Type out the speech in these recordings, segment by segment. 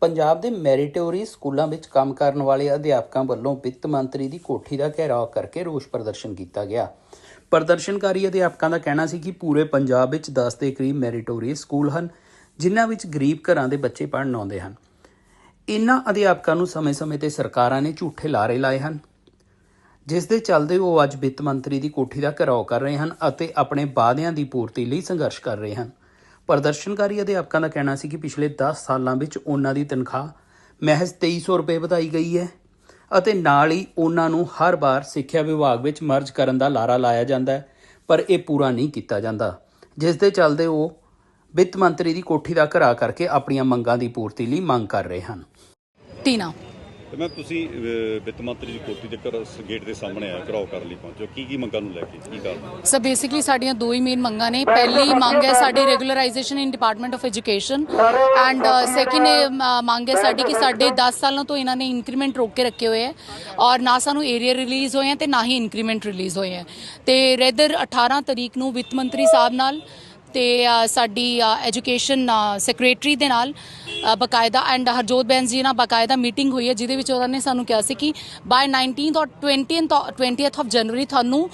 ਪੰਜਾਬ ਦੇ ਮੈਰੀਟੋਰੀ ਸਕੂਲਾਂ ਵਿੱਚ ਕੰਮ ਕਰਨ ਵਾਲੇ ਅਧਿਆਪਕਾਂ ਵੱਲੋਂ ਵਿੱਤ ਮੰਤਰੀ ਦੀ ਕੋਠੀ ਦਾ ਘੇਰਾਓ ਕਰਕੇ ਰੋਸ ਪ੍ਰਦਰਸ਼ਨ ਕੀਤਾ ਗਿਆ। ਪ੍ਰਦਰਸ਼ਨਕਾਰੀ ਅਧਿਆਪਕਾਂ ਦਾ ਕਹਿਣਾ ਸੀ ਕਿ ਪੂਰੇ ਪੰਜਾਬ ਵਿੱਚ 10 ਦੇ ਕਰੀਬ ਮੈਰੀਟੋਰੀ ਸਕੂਲ ਹਨ, ਜਿਨ੍ਹਾਂ ਵਿੱਚ ਗਰੀਬ ਘਰਾਂ ਦੇ ਬੱਚੇ ਪੜ੍ਹਨ ਆਉਂਦੇ ਹਨ। ਇਨ੍ਹਾਂ ਅਧਿਆਪਕਾਂ ਨੂੰ ਸਮੇਂ-ਸਮੇਂ ਤੇ ਸਰਕਾਰਾਂ ਨੇ ਝੂਠੇ ਲਾਰੇ ਲਾਏ ਹਨ। ਜਿਸ ਦੇ ਚੱਲਦੇ ਉਹ ਅੱਜ ਵਿੱਤ ਮੰਤਰੀ ਦੀ ਕੋਠੀ ਦਾ ਘਿਰਾਓ ਕਰ ਰਹੇ ਹਨ ਅਤੇ ਆਪਣੇ ਵਾਅਦਿਆਂ ਦੀ ਪੂਰਤੀ ਲਈ ਸੰਘਰਸ਼ ਕਰ ਰਹੇ ਹਨ। ਪ੍ਰਦਰਸ਼ਨਕਾਰੀ ਅਧਿਆਪਕਾਂ ਦਾ ਕਹਿਣਾ ਸੀ ਕਿ ਪਿਛਲੇ 10 ਸਾਲਾਂ ਵਿੱਚ ਉਹਨਾਂ ਦੀ ਤਨਖਾਹ ਮਹਿਜ਼ 2300 ਰੁਪਏ ਵਧਾਈ ਗਈ ਹੈ ਅਤੇ ਨਾਲ ਹੀ ਉਹਨਾਂ ਨੂੰ ਹਰ ਵਾਰ ਸਿੱਖਿਆ ਵਿਭਾਗ ਵਿੱਚ ਮਰਜ ਕਰਨ ਦਾ ਲਾਰਾ ਲਾਇਆ ਜਾਂਦਾ ਹੈ, ਪਰ ਇਹ ਪੂਰਾ ਨਹੀਂ ਕੀਤਾ ਜਾਂਦਾ। ਜਿਸ ਦੇ ਚੱਲਦੇ ਉਹ ਵਿੱਤ ਮੰਤਰੀ ਦੀ ਕੋਠੀ ਦਾ ਘਰਾ ਕਰਕੇ ਆਪਣੀਆਂ ਮੰਗਾਂ ਦੀ ਪੂਰਤੀ ਲਈ ਮੰਗ ਕਰ ਰਹੇ ਹਨ। ਟੀਨਾ ਤੇ ਮੈਂ ਤੁਸੀਂ ਵਿੱਤ ਮੰਤਰੀ ਦੀ ਕੋਠੀ ਦੇ ਘਰ ਗੇਟ ਦੇ ਸਾਹਮਣੇ ਆ ਘਰਾਓ ਕਰਨ ਲਈ ਪਹੁੰਚੋ। ਕੀ ਕੀ ਮੰਗਾਂ ਨੂੰ ਲੈ ਕੇ? ਕੀ ਕਾਰਨ? ਸੋ ਬੇਸਿਕਲੀ ਸਾਡੀਆਂ ਦੋ ਹੀ ਮੇਨ ਮੰਗਾਂ ਨੇ। ਪਹਿਲੀ ਮੰਗ ਹੈ ਸਾਡੀ regularization in department of education and second ਮੰਗ ਹੈ ਸਾਡੀ ਕਿ ਸਾਡੇ 10 ਸਾਲਾਂ ਤੋਂ ਇਹਨਾਂ ਨੇ ਇਨਕਰੀਮੈਂਟ ਰੋਕ ਕੇ ਰੱਖੇ ਹੋਏ ਹੈ ਔਰ ਨਾ ਸਾਨੂੰ ਏਰੀਆ ਰਿਲੀਜ਼ ਹੋਏ ਹੈ ਤੇ ਨਾ ਹੀ ਇਨਕਰੀਮੈਂਟ ਰਿਲੀਜ਼ ਹੋਏ ਹੈ। ਤੇ ਰੈਦਰ 18 ਤਰੀਕ ਨੂੰ ਵਿੱਤ ਮੰਤਰੀ ਸਾਹਿਬ ਨਾਲ ਤੇ ਸਾਡੀ ਐਜੂਕੇਸ਼ਨ ਸੈਕਟਰੀ ਦੇ ਨਾਲ ਬਕਾਇਦਾ ਐਂਡ ਹਰਜੋਤ ਬੈਂਸ ਜੀ ਨਾਲ ਬਕਾਇਦਾ ਮੀਟਿੰਗ ਹੋਈ ਹੈ, ਜਿਹਦੇ ਵਿੱਚ ਉਹਨਾਂ ਨੇ ਸਾਨੂੰ ਕਿਹਾ ਸੀ ਕਿ ਬਾਈ 19th ਔਰ 20th 20th ਆਫ ਜਨਵਰੀ ਤੁਹਾਨੂੰ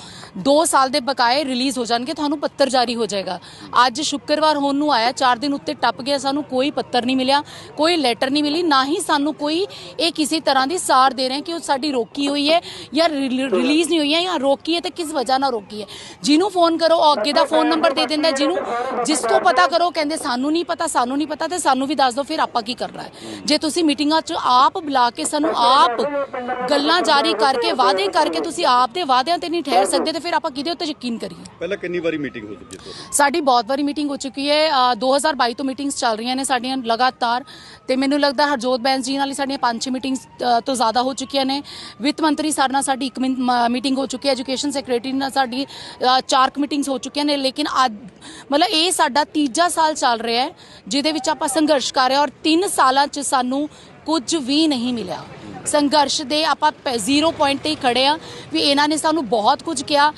2 ਸਾਲ ਦੇ ਬਕਾਏ ਰਿਲੀਜ਼ ਹੋ ਜਾਣਗੇ, ਤੁਹਾਨੂੰ ਪੱਤਰ ਜਾਰੀ ਹੋ ਜਾਏਗਾ। ਅੱਜ ਸ਼ੁੱਕਰਵਾਰ ਹੋਣ ਨੂੰ ਆਇਆ 4 ਦਿਨ ਉੱਤੇ ਟੱਪ ਗਿਆ, ਸਾਨੂੰ ਕੋਈ ਪੱਤਰ ਨਹੀਂ ਮਿਲਿਆ, ਕੋਈ ਲੈਟਰ ਨਹੀਂ ਮਿਲੀ, ਨਾ ਹੀ ਸਾਨੂੰ ਕੋਈ ਇਹ ਕਿਸੇ ਤਰ੍ਹਾਂ ਦੀ ਸਾਰ ਦੇ ਰਹੇ ਕਿ ਉਹ ਸਾਡੀ ਰੋਕੀ ਹੋਈ ਹੈ ਜਾਂ ਰਿਲੀਜ਼ ਨਹੀਂ ਹੋਈ ਹੈ ਜਾਂ ਰੋਕੀ ਹੈ ਤੇ ਕਿਸ ਵਜ੍ਹਾ ਨਾਲ ਰੋਕੀ ਹੈ। ਜਿਹਨੂੰ ਫੋਨ ਕਰੋ, ਉਹ ਅੱਗੇ ਦਾ ਫੋਨ ਨੰਬਰ ਦੇ ਦਿੰਦਾ ਜਿਹਨੂੰ, ਜਿਸ ਤੋਂ ਪਤਾ ਕਰੋ ਕਹਿੰਦੇ ਸਾਨੂੰ ਨਹੀਂ ਪਤਾ, ਸਾਨੂੰ ਨਹੀਂ ਪਤਾ ਤੇ ਸਾਨੂੰ ਵੀ ਦੱਸ ਦਿਓ ਫਿਰ ਆਪਾਂ ਕੀ ਕਰਨਾ ਹੈ? ਜੇ ਤੁਸੀਂ ਮੀਟਿੰਗਾਂ 'ਚ ਆਪ ਬੁਲਾ ਕੇ ਸਾਨੂੰ ਆਪ ਗੱਲਾਂ ਜਾਰੀ ਕਰਕੇ ਵਾਅਦੇ ਕਰਕੇ ਤੁਸੀਂ ਆਪ ਦੇ ਵਾਅਦਿਆਂ ਤੇ ਨਹੀਂ ਠਹਿਰ ਸਕਦੇ ਤੇ ਫਿਰ ਆਪਾਂ ਕਿਹਦੇ ਉੱਤੇ ਯਕੀਨ ਕਰੀਏ? ਪਹਿਲਾਂ ਕਿੰਨੀ ਵਾਰੀ ਮੀਟਿੰਗ ਹੋ ਚੁੱਕੀ ਹੈ ਸਾਡੀ ਬਹੁਤ ਵਾਰੀ ਮੀਟਿੰਗ ਹੋ ਚੁੱਕੀ ਹੈ। ਅ, 2022 ਤੋਂ ਮੀਟਿੰਗਸ ਚੱਲ ਰਹੀਆਂ ਨੇ ਸਾਡੀਆਂ ਲਗਾਤਾਰ। ਤੇ ਮੈਨੂੰ ਲੱਗਦਾ ਹਰਜੋਤ ਬੈਂਸ ਜੀ ਨਾਲ ਹੀ ਸਾਡੀਆਂ ਪੰਜ ਛੇ ਮੀਟਿੰਗਸ ਅ, ਤੋਂ ਜ਼ਿਆਦਾ ਹੋ ਚੁੱਕੀਆਂ ਨੇ। ਵਿੱਤ ਮੰਤਰੀ ਸਰ ਨਾਲ ਸਾਡੀ ਇੱਕ ਮੀਟਿੰਗ ਹੋ ਚੁੱਕੀ ਹੈ। ਐਜੂਕੇਸ਼ਨ ਸੈਕਟਰੀ ਨਾਲ ਸਾਡੀ ਅ, ਚਾਰ ਮੀਟਿੰਗਸ ਹੋ ਚੁੱਕੀਆਂ ਨੇ। ਲੇਕਿਨ ਅੱਜ ਮਤਲਬ ਇਹ ਸਾਡਾ ਤੀਜਾ ਸਾਲ ਚੱਲ ਰਿਹਾ ਹੈ ਜਿਹਦੇ ਵਿੱਚ ਆਪਾਂ ਸੰਘਰਸ਼ ਕਰ ਰਹੇ ਹਾਂ। ਔਰ 3 ਸਾਲਾਂ 'ਚ ਸਾਨੂੰ ਕੁਝ ਵੀ ਨਹੀਂ ਮਿਲਿਆ। ਸੰਘਰਸ਼ ਦੇ ਆਪਾਂ ਜ਼ੀਰੋ ਪੁਆਇੰਟ ਤੇ ਹੀ ਖੜੇ ਆ ਵੀ ਇਹਨਾਂ ਨੇ ਸਾਨੂੰ ਬਹੁਤ ਕੁਝ ਕਿਹਾ।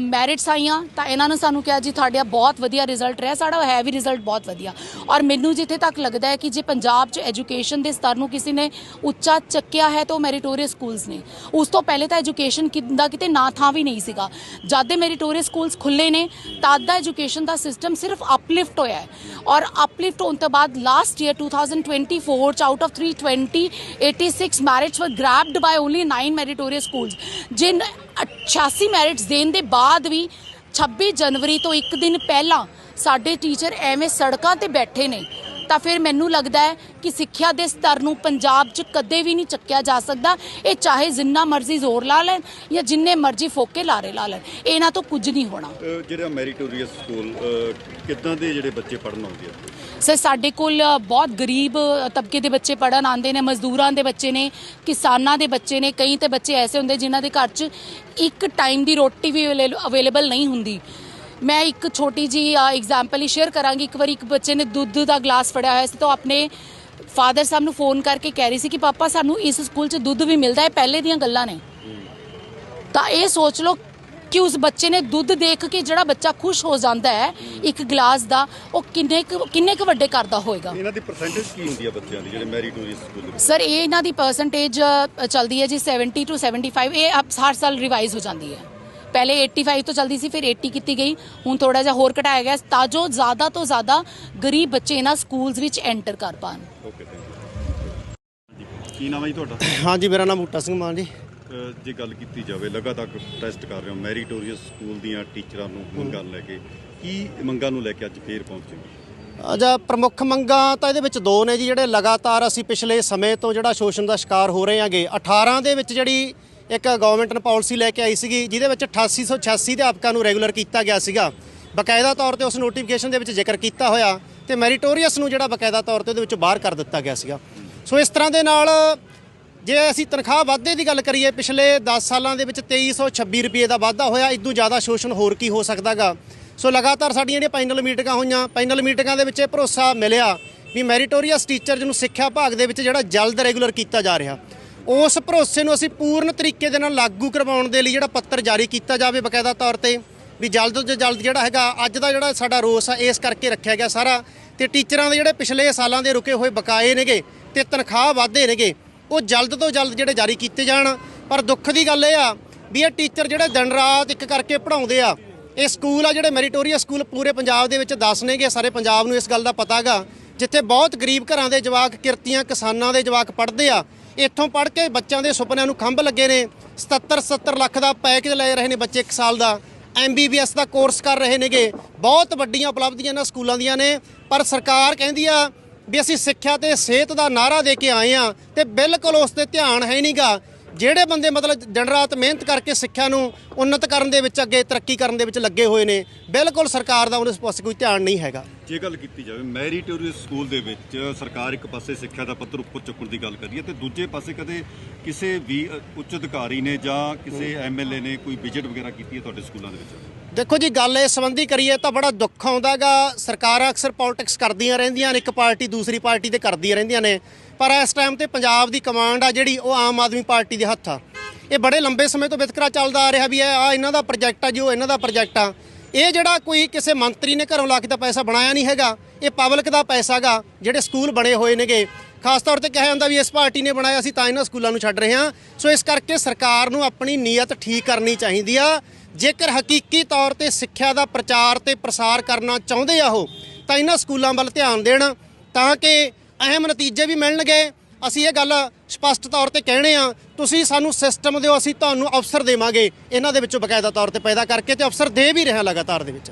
ਮੈਰਿਟਸ ਆਈਆਂ, ਤਾਂ ਇਹਨਾਂ ਨੇ ਸਾਨੂੰ ਕਿਹਾ ਜੀ, ਤੁਹਾਡਾ ਬਹੁਤ ਵਧੀਆ ਰਿਜ਼ਲਟ ਰਿਹਾ, ਸਾਡਾ ਹੈ ਵੀ ਰਿਜ਼ਲਟ ਬਹੁਤ ਵਧੀਆ। ਔਰ ਮੈਨੂੰ ਜਿੱਥੇ ਤੱਕ ਲੱਗਦਾ ਹੈ ਕਿ ਜੇ ਪੰਜਾਬ 'ਚ ਐਜੂਕੇਸ਼ਨ ਦੇ ਸਤਰ ਨੂੰ ਕਿਸੇ ਨੇ ਉੱਚਾ ਚੱਕਿਆ ਹੈ, ਤਾਂ ਉਹ ਮੈਰੀਟੋਰੀਅਸ ਸਕੂਲਸ ਨੇ। ਉਸ ਤੋਂ ਪਹਿਲੇ ਤਾਂ ਐਜੂਕੇਸ਼ਨ ਦਾ ਕਿਤੇ ਨਾ ਥਾਂ ਵੀ ਨਹੀਂ ਸੀਗਾ। ਜਦ ਦੇ ਮੈਰੀਟੋਰੀਅਸ ਸਕੂਲਸ ਖੁੱਲੇ ਨੇ, ਤਦ ਦਾ ਐਜੂਕੇਸ਼ਨ ਦਾ ਸਿਸਟਮ ਸਿਰਫ ਅਪਲਿਫਟ ਹੋਇਆ ਹੈ। ਔਰ ਅਪਲਿਫਟ ਹੋਣ ਤੋਂ ਬਾਅਦ ਲਾਸਟ ਈਅਰ 2024 ਚ out of 320 86 merits were grabbed by only 9 meritorious schools ਜਿਨ 86 ਮੈਰਿਟਸ ਦੇਣ ਦੇ ਬਾਅਦ ਵੀ 26 ਜਨਵਰੀ ਤੋਂ ਇੱਕ ਦਿਨ ਪਹਿਲਾਂ ਸਾਡੇ ਟੀਚਰ ਐਵੇਂ ਸੜਕਾਂ ਤੇ ਬੈਠੇ ਨੇ। ਤਾਂ ਫਿਰ ਮੈਨੂੰ ਲੱਗਦਾ ਹੈ ਕਿ ਸਿੱਖਿਆ ਦੇ ਸਤਰ ਨੂੰ ਪੰਜਾਬ 'ਚ ਕਦੇ ਵੀ ਨਹੀਂ ਚੱਕਿਆ ਜਾ ਸਕਦਾ। ਇਹ ਚਾਹੇ ਜਿੰਨਾ ਮਰਜ਼ੀ ਜ਼ੋਰ ਲਾ ਲੈਣ ਜਾਂ ਜਿੰਨੇ ਮਰਜ਼ੀ ਫੋਕੇ ਲਾਰੇ ਲਾ ਲੈਣ ਇਹਨਾਂ ਤੋਂ ਕੁਝ ਨਹੀਂ ਹੋਣਾ। ਜਿਹੜਾ ਮੈਰੀਟੋਰੀਅਸ ਸਕੂਲ ਕਿੱਦਾਂ ਦੇ ਜਿਹੜੇ ਬੱਚੇ ਪੜਨ ਆਉਂਦੇ ਆ? ਸਰ ਸਾਡੇ ਕੋਲ ਬਹੁਤ ਗਰੀਬ ਤਬਕੇ ਦੇ ਬੱਚੇ ਪੜਨ ਆਉਂਦੇ ਨੇ ਮਜ਼ਦੂਰਾਂ ਦੇ ਬੱਚੇ ਨੇ ਕਿਸਾਨਾਂ ਦੇ ਬੱਚੇ ਨੇ। ਕਈ ਤੇ ਬੱਚੇ ਐਸੇ ਹੁੰਦੇ ਜਿਨ੍ਹਾਂ ਦੇ ਘਰ 'ਚ ਇੱਕ ਟਾਈਮ ਦੀ ਰੋਟੀ ਵੀ ਅਵੇਲੇਬਲ ਨਹੀਂ ਹੁੰਦੀ। ਮੈਂ ਇੱਕ ਛੋਟੀ ਜੀ ਐਗਜ਼ਾਮਪਲ ਹੀ ਸ਼ੇਅਰ ਕਰਾਂਗੀ। ਇੱਕ ਵਾਰੀ ਇੱਕ ਬੱਚੇ ਨੇ ਦੁੱਧ ਦਾ ਗਲਾਸ ਫੜਿਆ ਹੋਇਆ ਸੀ ਤਾਂ ਆਪਣੇ ਫਾਦਰ ਸਾਹਿਬ ਨੂੰ ਫੋਨ ਕਰਕੇ ਕਹਿ ਰਹੀ ਸੀ ਕਿ ਪਾਪਾ ਸਾਨੂੰ ਇਸ ਸਕੂਲ 'ਚ ਦੁੱਧ ਵੀ ਮਿਲਦਾ ਹੈ ਪਹਿਲੇ ਦੀਆਂ ਗੱਲਾਂ ਨੇ। ਤਾਂ ਇਹ ਸੋਚ ਲਓ ਕਿ ਉਸ ਬੱਚੇ ਨੇ ਦੁੱਧ ਦੇਖ ਕੇ ਜਿਹੜਾ ਬੱਚਾ ਖੁਸ਼ ਹੋ ਜਾਂਦਾ ਹੈ ਇੱਕ ਗਲਾਸ ਦਾ ਉਹ ਕਿੰਨੇ ਕਿੰਨੇ ਕੁ ਵੱਡੇ ਕਰਦਾ ਹੋਏਗਾ? ਇਹਨਾਂ ਦੀ ਪਰਸੈਂਟੇਜ ਕੀ ਹੁੰਦੀ ਆ ਬੱਚਿਆਂ ਦੀ ਜਿਹੜੇ ਮੈਰੀਟੋਰੀਅਸ ਸਕੂਲ ਦੇ ਸਰ ਇਹ ਇਹਨਾਂ ਦੀ ਪਰਸੈਂਟੇਜ ਚੱਲਦੀ ਹੈ ਜੀ 70 ਟੂ 75 ਇਹ ਹਰ ਸਾਲ ਰਿਵਾਈਜ਼ ਹੋ ਜਾਂਦੀ ਹੈ। ਪਹਿਲੇ 85 ਤੋਂ ਚੱਲਦੀ ਸੀ ਫਿਰ 80 ਕੀਤੀ ਗਈ ਹੁਣ ਥੋੜਾ ਜਿਹਾ ਹੋਰ ਘਟਾਇਆ ਗਿਆ ਤਾਂ ਜੋ ਜ਼ਿਆਦਾ ਤੋਂ ਜ਼ਿਆਦਾ ਗਰੀਬ ਬੱਚੇ ਇਹਨਾਂ ਸਕੂਲਸ ਵਿੱਚ ਐਂਟਰ ਕਰ ਪਾਣ ਓਕੇ ਥੈਂਕ ਯੂ ਕੀ ਨਾਮ ਹੈ ਜੀ ਤੁਹਾਡਾ ਹਾਂਜੀ ਮੇਰਾ ਨਾਮ ਬੂਟਾ ਸਿੰਘ ਮਾਨ ਜੀ ਜੇ ਗੱਲ ਕੀਤੀ ਜਾਵੇ ਲਗਾਤਾਰ ਟੈਸਟ ਕਰ ਰਹੇ ਹੋ ਮੈਰੀਟੋਰੀਅਸ ਸਕੂਲ ਦੀਆਂ ਟੀਚਰਾਂ ਨੂੰ ਮੰਗਾਂ ਲੈ ਕੇ ਕੀ ਮੰਗਾਂ ਨੂੰ ਲੈ ਕੇ ਅੱਜ ਫੇਰ ਪਹੁੰਚੇ ਹੋ? ਅਜਾ ਪ੍ਰਮੁੱਖ ਮੰਗਾਂ ਤਾਂ ਇਹਦੇ ਵਿੱਚ ਦੋ ਨੇ ਜੀ ਜਿਹੜੇ ਲਗਾਤਾਰ ਅਸੀਂ ਪਿਛਲੇ ਸਮੇਂ ਤੋਂ ਜਿਹੜਾ ਸ਼ੋਸ਼ਣ ਦਾ ਸ਼ਿਕਾਰ ਹੋ ਰਹੇ ਹਾਂਗੇ 18 ਦੇ ਵਿੱਚ ਜਿਹੜੀ ਇੱਕ ਗਵਰਨਮੈਂਟ ਨੇ ਪਾਲਿਸੀ ਲੈ ਕੇ ਆਈ ਸੀਗੀ, ਜਿਹਦੇ ਵਿੱਚ 8886 ਅਧਿਆਪਕਾਂ ਨੂੰ ਰੈਗੂਲਰ ਕੀਤਾ ਗਿਆ ਸੀਗਾ। ਬਕਾਇਦਾ ਤੌਰ ਤੇ ਉਸ ਨੋਟੀਫਿਕੇਸ਼ਨ ਦੇ ਵਿੱਚ ਜ਼ਿਕਰ ਕੀਤਾ ਹੋਇਆ ਤੇ ਮੈਰੀਟੋਰੀਅਸ ਨੂੰ ਜਿਹੜਾ ਬਕਾਇਦਾ ਤੌਰ ਤੇ ਉਹਦੇ ਵਿੱਚੋਂ ਬਾਹਰ ਕਰ ਦਿੱਤਾ ਗਿਆ ਸੀਗਾ। ਸੋ ਇਸ ਤਰ੍ਹਾਂ ਦੇ ਨਾਲ ਜੇ ਅਸੀਂ ਤਨਖਾਹ ਵਾਧੇ ਦੀ ਗੱਲ ਕਰੀਏ, ਪਿਛਲੇ 10 ਸਾਲਾਂ ਦੇ ਵਿੱਚ 2326 ਰੁਪਏ ਦਾ ਵਾਧਾ ਹੋਇਆ, ਇਦੋਂ ਜ਼ਿਆਦਾ ਸ਼ੋਸ਼ਣ ਹੋਰ ਕੀ ਹੋ ਸਕਦਾਗਾ। ਸੋ ਲਗਾਤਾਰ ਸਾਡੀਆਂ ਜਿਹੜੀਆਂ ਪੈਨਲ ਮੀਟਿੰਗਾਂ ਹੋਈਆਂ ਪੈਨਲ ਮੀਟਿੰਗਾਂ ਦੇ ਵਿੱਚ ਇਹ ਭਰੋਸਾ ਮਿਲਿਆ ਵੀ ਮੈਰੀਟੋਰੀਅਸ ਟੀਚਰਜ਼ ਨੂੰ ਸਿੱਖਿਆ ਭਾਗ ਦੇ ਵਿੱਚ ਜਿਹੜਾ ਜਲਦ ਰੈਗੂਲਰ ਕੀਤਾ ਜਾ ਰਿਹਾ। ਉਸ ਭਰੋਸੇ ਨੂੰ ਅਸੀਂ ਪੂਰਨ ਤਰੀਕੇ ਦੇ ਨਾਲ ਲਾਗੂ ਕਰਵਾਉਣ ਦੇ ਲਈ ਜਿਹੜਾ ਪੱਤਰ ਜਾਰੀ ਕੀਤਾ ਜਾਵੇ ਬਕਾਇਦਾ ਤੌਰ ਤੇ, ਵੀ ਜਲਦ ਤੋਂ ਜਲਦ ਜਿਹੜਾ ਹੈਗਾ, ਅੱਜ ਦਾ ਜਿਹੜਾ ਸਾਡਾ ਰੋਸ ਆ, ਇਸ ਕਰਕੇ ਰੱਖਿਆ ਗਿਆ ਸਾਰਾ। ਤੇ ਟੀਚਰਾਂ ਦੇ ਜਿਹੜੇ ਪਿਛਲੇ ਸਾਲਾਂ ਦੇ ਰੁਕੇ ਹੋਏ ਬਕਾਏ ਨੇਗੇ ਤੇ ਤਨਖਾਹ ਵਾਧੇ ਨੇਗੇ, ਉਹ ਜਲਦ ਤੋਂ ਜਲਦ ਜਿਹੜੇ ਜਾਰੀ ਕੀਤੇ ਜਾਣ। ਪਰ ਦੁੱਖ ਦੀ ਗੱਲ ਇਹ ਆ ਵੀ ਇਹ ਟੀਚਰ ਜਿਹੜੇ ਦਿਨ ਰਾਤ ਇੱਕ ਕਰਕੇ ਪੜਾਉਂਦੇ ਆ, ਇਹ ਸਕੂਲ ਆ ਜਿਹੜੇ ਮੈਰੀਟੋਰੀਅਸ ਸਕੂਲ ਪੂਰੇ ਪੰਜਾਬ ਦੇ ਵਿੱਚ 10 ਨੇਗੇ, ਸਾਰੇ ਪੰਜਾਬ ਨੂੰ ਇਸ ਗੱਲ ਦਾ ਪਤਾਗਾ ਜਿੱਥੇ ਬਹੁਤ ਗਰੀਬ ਘਰਾਂ ਦੇ ਜਵਾਕ, ਕਿਰਤੀਆਂ, ਕਿਸਾਨਾਂ ਦੇ ਜਵਾਕ ਪੜ੍ਹਦੇ ਆ ਇੱਥੋਂ ਪੜ੍ਹ ਕੇ ਬੱਚਿਆਂ ਦੇ ਸੁਪਨਿਆਂ ਨੂੰ ਖੰਭ ਲੱਗੇ ਨੇ। 77 70 ਲੱਖ ਦਾ ਪੈਕੇਜ ਲੈ ਰਹੇ ਨੇ ਬੱਚੇ ਇੱਕ ਸਾਲ ਦਾ। ਐਮਬੀਬੀਐਸ ਦਾ ਕੋਰਸ ਕਰ ਰਹੇ ਨੇਗੇ। ਬਹੁਤ ਵੱਡੀਆਂ ਉਪਲਬਧੀਆਂ ਇਹਨਾਂ ਸਕੂਲਾਂ ਦੀਆਂ ਨੇ। ਪਰ ਸਰਕਾਰ ਕਹਿੰਦੀ ਆ ਵੀ ਅਸੀਂ ਸਿੱਖਿਆ ਤੇ ਸਿਹਤ ਦਾ ਨਾਰਾ ਦੇ ਕੇ ਆਏ ਆ ਤੇ ਬਿਲਕੁਲ ਉਸ ਤੇ ਧਿਆਨ ਹੈ ਨਹੀਂਗਾ ਜਿਹੜੇ ਬੰਦੇ ਮਤਲਬ ਦਿਨ ਰਾਤ ਮਿਹਨਤ ਕਰਕੇ ਸਿੱਖਿਆ ਨੂੰ ਉન્નਤ ਕਰਨ ਦੇ ਵਿੱਚ ਅੱਗੇ ਤਰੱਕੀ ਕਰਨ ਦੇ ਵਿੱਚ ਲੱਗੇ ਹੋਏ ਨੇ, ਬਿਲਕੁਲ ਸਰਕਾਰ ਦਾ ਉਸ ਪਾਸੇ ਕੋਈ ਧਿਆਨ ਨਹੀਂ ਹੈਗਾ। ਜੇ ਗੱਲ ਕੀਤੀ ਜਾਵੇ ਮੈਰੀਟੋਰੀਅਸ ਸਕੂਲ ਦੇ ਵਿੱਚ ਸਰਕਾਰ ਇੱਕ ਪਾਸੇ ਸਿੱਖਿਆ ਦਾ ਪੱਧਰ ਉੱਪਰ ਚੁੱਕਣ ਦੀ ਗੱਲ ਕਰ ਰਹੀ ਹੈ ਤੇ ਦੂਜੇ ਪਾਸੇ ਕਦੇ ਕਿਸੇ ਵੀ ਉੱਚ ਅਧਿਕਾਰੀ ਨੇ ਜਾਂ ਕਿਸੇ ਐਮਐਲਏ ਨੇ ਕੋਈ ਵਿਜ਼ਿਟ ਵਗੈਰਾ ਕੀਤੀ ਹੈ ਤੁਹਾਡੇ ਸਕੂਲਾਂ ਦੇ ਵਿੱਚ? ਦੇਖੋ ਜੀ ਗੱਲ ਇਸ ਸੰਬੰਧੀ ਕਰੀਏ ਤਾਂ ਬੜਾ ਦੁੱਖ ਆਉਂਦਾਗਾ ਸਰਕਾਰਾਂ ਅਕਸਰ ਪੋਲਿਟਿਕਸ ਕਰਦੀਆਂ ਰਹਿੰਦੀਆਂ ਨੇ ਇੱਕ ਪਾਰਟੀ ਦੂਸਰੀ ਪਾਰਟੀ ਤੇ ਕਰਦੀਆਂ ਰਹਿੰਦੀਆਂ ਨੇ। ਪਰ ਇਸ ਟਾਈਮ ਤੇ ਪੰਜਾਬ ਦੀ ਕਮਾਂਡ ਆ ਜਿਹੜੀ ਉਹ ਆਮ ਆਦਮੀ ਪਾਰਟੀ ਦੇ ਹੱਥ ਆ। ਇਹ ਬੜੇ ਲੰਬੇ ਸਮੇਂ ਤੋਂ ਵਿਤਕਰਾ ਚੱਲਦਾ ਆ ਰਿਹਾ ਵੀ ਆ ਇਹਨਾਂ ਦਾ ਪ੍ਰੋਜੈਕਟ ਆ ਜੀ ਉਹ ਇਹਨਾਂ ਦਾ ਪ੍ਰੋਜੈਕਟ ਆ। ਇਹ ਜਿਹੜਾ ਕੋਈ ਕਿਸੇ ਮੰਤਰੀ ਨੇ ਘਰੋਂ ਲਾ ਕੇ ਤਾਂ ਪੈਸਾ ਬਣਾਇਆ ਨਹੀਂ ਹੈਗਾ, ਇਹ ਪਬਲਿਕ ਦਾ ਪੈਸਾਗਾ ਜਿਹੜੇ ਸਕੂਲ ਬਣੇ ਹੋਏ ਨੇਗੇ। ਖਾਸ ਤੌਰ ਤੇ ਕਿਹਾ ਜਾਂਦਾ ਵੀ ਇਸ ਪਾਰਟੀ ਨੇ ਬਣਾਇਆ ਸੀ ਤਾਂ ਇਹਨਾਂ ਸਕੂਲਾਂ ਨੂੰ ਛੱਡ ਰਹੇ ਹਾਂ। ਸੋ ਇਸ ਕਰਕੇ ਸਰਕਾਰ ਨੂੰ ਆਪਣੀ ਨੀਅਤ ਠੀਕ ਕਰਨੀ ਚਾਹੀਦੀ ਆ। ਜੇਕਰ ਹਕੀਕੀ ਤੌਰ ਤੇ ਸਿੱਖਿਆ ਦਾ ਪ੍ਰਚਾਰ ਤੇ ਪ੍ਰਸਾਰ ਕਰਨਾ ਚਾਹੁੰਦੇ ਆ ਉਹ, ਤਾਂ ਇਹਨਾਂ ਸਕੂਲਾਂ ਵੱਲ ਧਿਆਨ ਦੇਣ, ਤਾਂ ਕਿ ਅਹਿਮ ਨਤੀਜੇ ਵੀ ਮਿਲਣਗੇ। ਅਸੀਂ ਇਹ ਗੱਲ ਸਪਸ਼ਟ ਤੌਰ ਤੇ ਕਹਿਣੇ ਆ, ਤੁਸੀਂ ਸਾਨੂੰ ਸਿਸਟਮ ਦਿਓ, ਅਸੀਂ ਤੁਹਾਨੂੰ ਅਫਸਰ ਦੇਵਾਂਗੇ। ਇਹਨਾਂ ਦੇ ਵਿੱਚੋਂ ਬਕਾਇਦਾ ਤੌਰ ਤੇ ਪੈਦਾ ਕਰਕੇ ਤੇ ਅਫਸਰ ਦੇ ਵੀ ਰਿਹਾ ਲਗਾਤਾਰ ਦੇ ਵਿੱਚ।